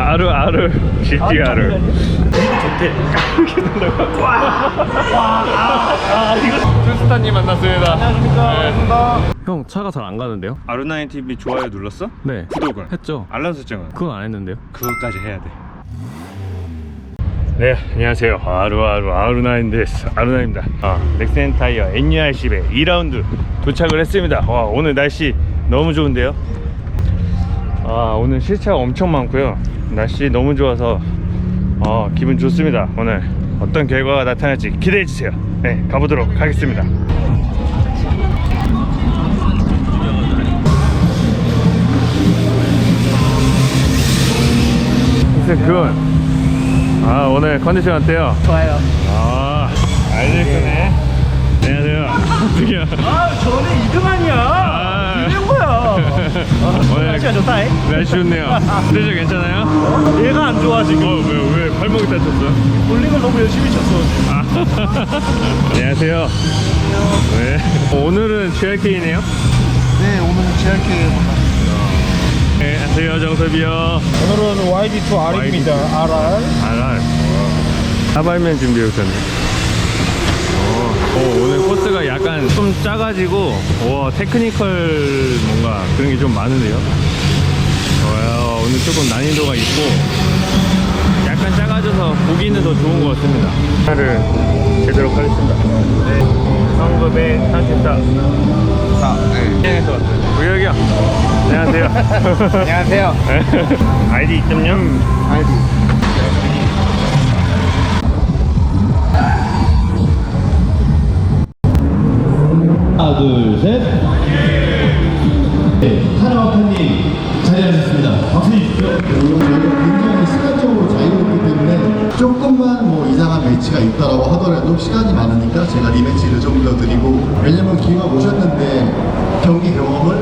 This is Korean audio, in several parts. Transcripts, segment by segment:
아르 아르. GT 아르. 투스타님 만났습니다. 안녕하십니까. 형 차가 잘 안 가는데요? 아루나인 TV 좋아요 눌렀어? 네. 구독은? 했죠. 알람 설정은? 그건 안 했는데요? 그거까지 해야 돼. 네 안녕하세요. 아루아루 아루나인데스 아루나입니다. 아, 넥센 타이어 NUR10에 2라운드 도착을 했습니다. 와 오늘 날씨 너무 좋은데요 아 오늘 실차가 엄청 많고요 날씨 너무 좋아서 어, 기분 좋습니다 오늘 어떤 결과가 나타날지 기대해 주세요 네 가보도록 하겠습니다 굿. 아 오늘 컨디션 어때요? 좋아요. 아 알겠네 안녕하세요 어떻게요? 아, 저는 2등 아니야. 아. 2등 거야. 오늘 날씨가 좋다. 잉? 날씨 좋네요 컨디션 괜찮아요? 얘가 안 좋아 지금. 어, 왜, 왜 발목이 다쳤어? 볼링을 너무 열심히 쳤어. 아. 안녕하세요 네. 오늘은 GRK네요? 네, 오늘은 GRK 네, 안녕하세요 정섭이요 오늘은 YB2 R입니다. RR. 알알 사발면 준비해 오셨네 어, 어, 오늘 코스가 약간 좀 작아지고 와 테크니컬 뭔가 그런 게 좀 많은데요? 와, 오늘 조금 난이도가 있고 약간 작아져서 보기는 더 좋은 것 같습니다. 차를 제대로 하겠습니다. 네. 성급의 34 시행에서 왔어요. 우혁이 형. 안녕하세요. 안녕하세요. 아이디 2.0 아이디. 많으니까 제가 리매치를 좀 더 드리고 왜냐면 기회가 오셨는데 경기 경험을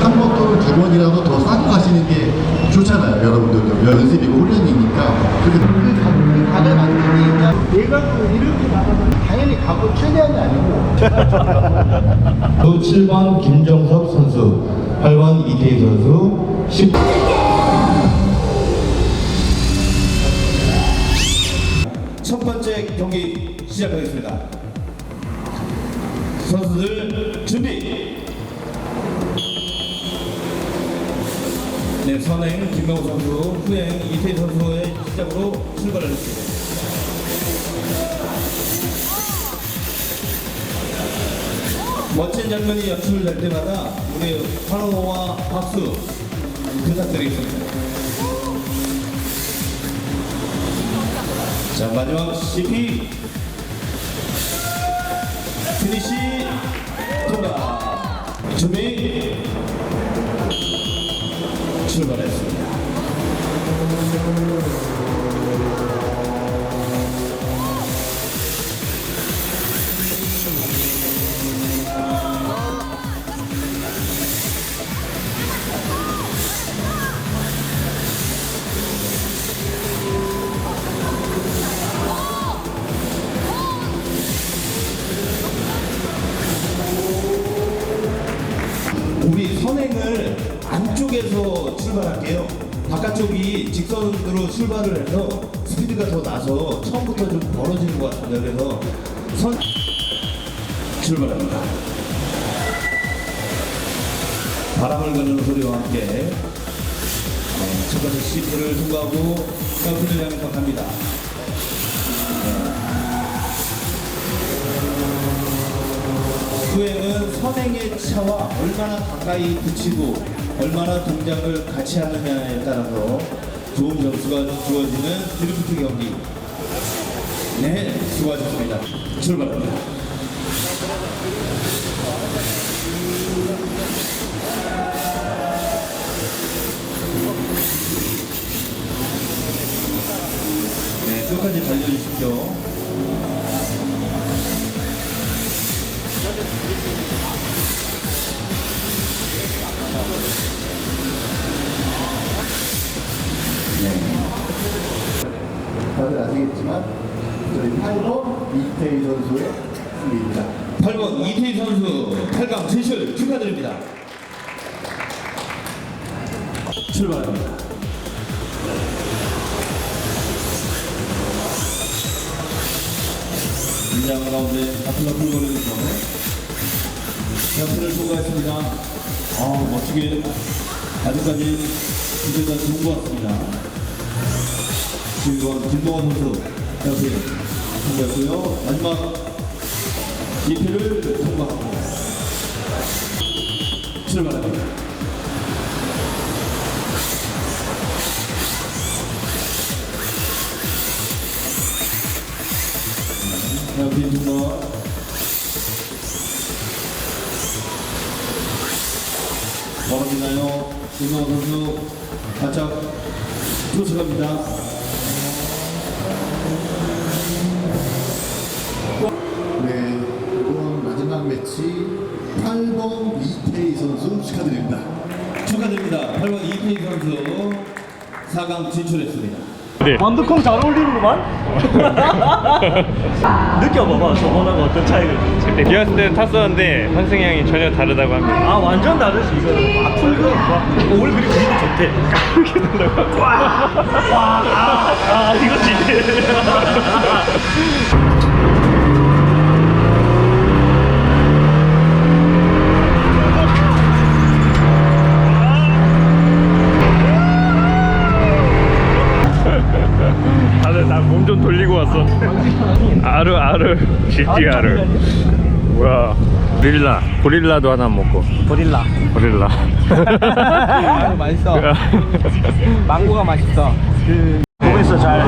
한 번 또는 두 번이라도 더 쌓고 가시는 게 좋잖아요 여러분들도. 연습이고 훈련이니까. 그렇게 그 각- 그 각을 만드니 내가 그 이렇게 나가면 당연히 각을 최대한이 아니고. 7번 김정석 선수 8번 이태희 선수 10 첫 번째 경기 시작하겠습니다. 선수들 준비. 네, 선행 김명호 선수, 후행 이태희 선수의 시작으로 출발을 했습니다. 멋진 장면이 연출될 때마다 우리 환호와 박수 부탁드리겠습니다. 자 마지막 CP 피니시 통과 준비 출발했습니다. 안쪽에서 출발할게요. 바깥쪽이 직선으로 출발을 해서 스피드가 더 나서 처음부터 좀 벌어지는 것 같은데 그래서 선 출발합니다. 바람을 거는 소리와 함께 네, 첫 번째 시트를 통과하고 점프를 향해서 갑니다. 수행은 선행의 차와 얼마나 가까이 붙이고 얼마나 동작을 같이 하느냐에 따라서 좋은 점수가 주어지는 드리프트 경기. 네, 수고하셨습니다. 출발합니다. 네, 끝까지 달려주십시오. 네. 다들 아시겠지만 저희 8번 이태희 선수의 승리입니다. 8번 이태희 선수 8강 진실 축하드립니다. 출발합니다. 긴장 가운데 앞으로 풀거리는 가운데 대학를 통과했습니다. 아 멋지게 아직까지 기대가 좋은 것 같습니다. 지금 김동원 선수 옆에 통과했고요. 마지막 2피를 통과하고 출발합니다. 옆에 통과 멀어지나요? 김동원 선수 바짝 쫓아갑니다. 네, 이번 마지막 매치 8번 이태희 선수 축하드립니다. 축하드립니다. 8번 이태희 선수 4강 진출했습니다. 네. 완두콩 잘 어울리는구만. 느껴봐봐 저번하고 어떤 차이가 있는지. 그때 비왔을 때 탔었는데 환승이 형이 전혀 다르다고 합니다. 아 완전 다르지. 아 붉은 와. 올 그리고 이거 좋대. 이렇게 된다고. 와. 와. 아, 아 이거지. 다들 나 몸 좀 돌리고 왔어. 아르 아르 GT 아르. 뭐야? 고릴라 고릴라도 하나 먹고. 고릴라. 고릴라. 아, 맛있어. 망고가 맛있어. 그 몸에서 잘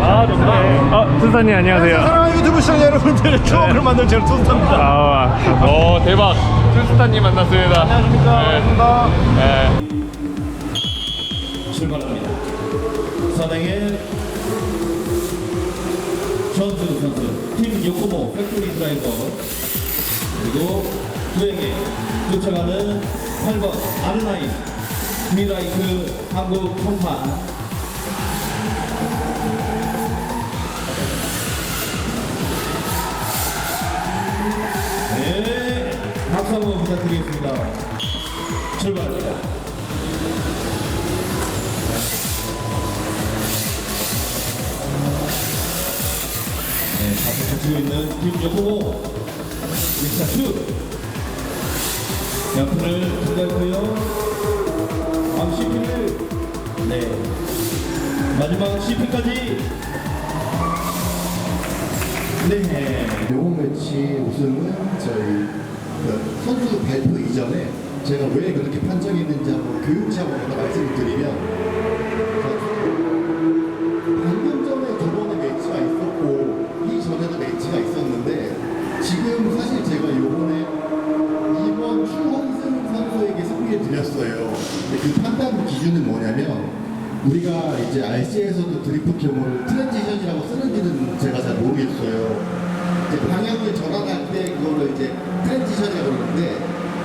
아, 좋네. 어, 순사님 안녕하세요. 사랑하는 유튜브 시청자 여러분들 추억을 만든 제로 투스타입니다. 아, 어 대박. 순스타님 만났습니다. 안녕하십니까. 반갑습니다. 네. 출발합니다. 선행의 전수 선수, 팀 요코모 팩토리 드라이버, 그리고 주행에 쫓아가는 8번 아르나인, 미라이크 한국 총판, 네, 박수 한번 부탁드리겠습니다. 출발합니다. 있는 팀 요코모 믹사 슛 옆을 들어갔고요. 다음 CP를 네. 마지막 CP까지. 네. 이번 매치 우승은 저희 그 선수 발표 이전에 제가 왜 그렇게 판정했는지 한번 교육 차원에서 말씀을 드리면 이제 RC에서도 드리프트 경우를 트랜지션이라고 쓰는지는 제가 잘 모르겠어요. 이제 방향을 전환할 때 그거를 이제 트랜지션이라고 그러는데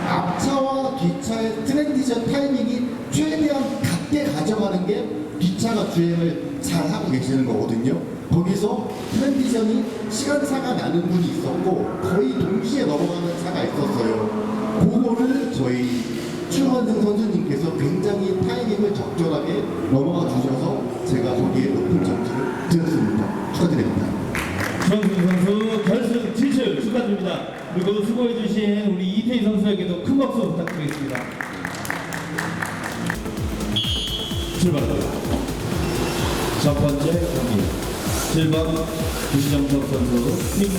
앞차와 뒤차의 트랜지션 타이밍이 최대한 같게 가져가는 게 뒤차가 주행을 잘 하고 계시는 거거든요. 거기서 트랜지션이 시간차가 나는 분이 있었고 거의 동시에 넘어가는 차가 있었어요. 그거를 저희 추원승 선수님께서 굉장히 타이밍을 적절하게 넘어가 주셔서 제가 거기에 높은 점수를 드렸습니다. 축하드립니다. 전수 선수 결승 진출 축하드립니다 그리고 수고해주신 우리 이태희 선수에게도 큰 박수 부탁드리겠습니다 출발합니다 첫 번째 경기 7번 구시정석 선수 팀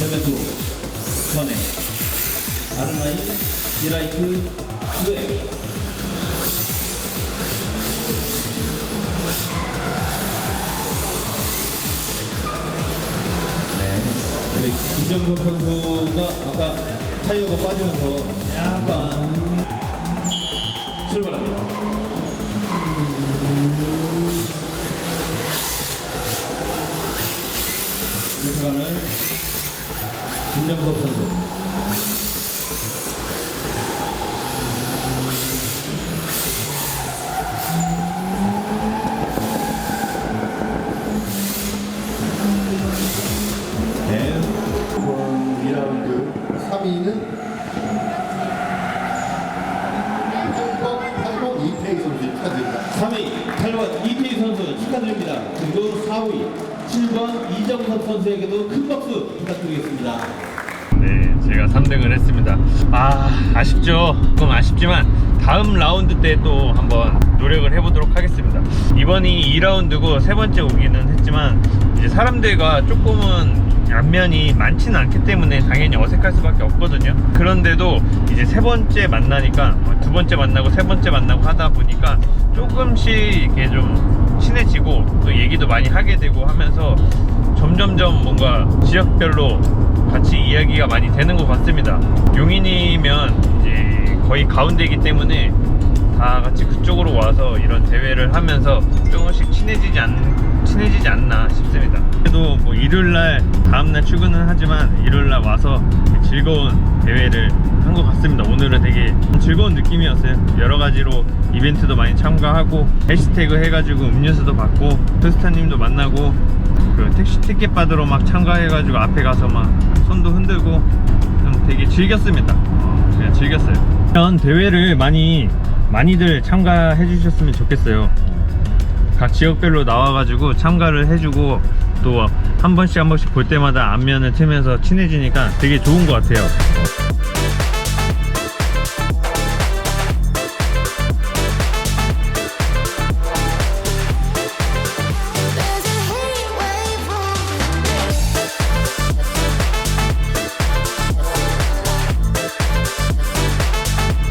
레멘토 선행 아르나이 디라이트 네. 구정석 선수가 아까 타이어가 빠지면서 약간 출발합니다. 들어가는 김정석 선수 3위는 8번, 8번 이태희 선수 축하드립니다. 3위 8번 이태희 선수 축하드립니다. 그리고 4위 7번 이정섭 선수에게도 큰 박수 부탁드리겠습니다. 네, 제가 3등을 했습니다. 아, 아쉽죠. 조금 아쉽지만 다음 라운드 때 또 한번 노력을 해보도록 하겠습니다. 이번이 2라운드고 세 번째 오기는 했지만 이제 사람들과 조금은 안면이 많지는 않기 때문에 당연히 어색할 수밖에 없거든요. 그런데도 이제 세 번째 만나니까 두 번째 만나고 세 번째 만나고 하다 보니까 조금씩 이렇게 좀 친해지고 또 얘기도 많이 하게 되고 하면서 점점점 뭔가 지역별로 같이 이야기가 많이 되는 것 같습니다. 용인이면 이제 거의 가운데이기 때문에 다 같이 그쪽으로 와서 이런 대회를 하면서 조금씩 친해지지 않 친해지지 않나 싶습니다. 그래도 뭐 일요일 날 다음 날 출근은 하지만 일요일 날 와서 즐거운 대회를 한 것 같습니다. 오늘은 되게 즐거운 느낌이었어요. 여러 가지로 이벤트도 많이 참가하고 해시태그 해가지고 음료수도 받고 크스타님도 만나고 그 택시 티켓 받으러 막 참가해가지고 앞에 가서 막 손도 흔들고 좀 되게 즐겼습니다. 어, 그냥 즐겼어요. 이런 대회를 많이 많이들 참가해 주셨으면 좋겠어요. 각 지역별로 나와가지고 참가를 해주고 또 한 번씩 한 번씩 볼 때마다 안면을 트면서 친해지니까 되게 좋은 것 같아요.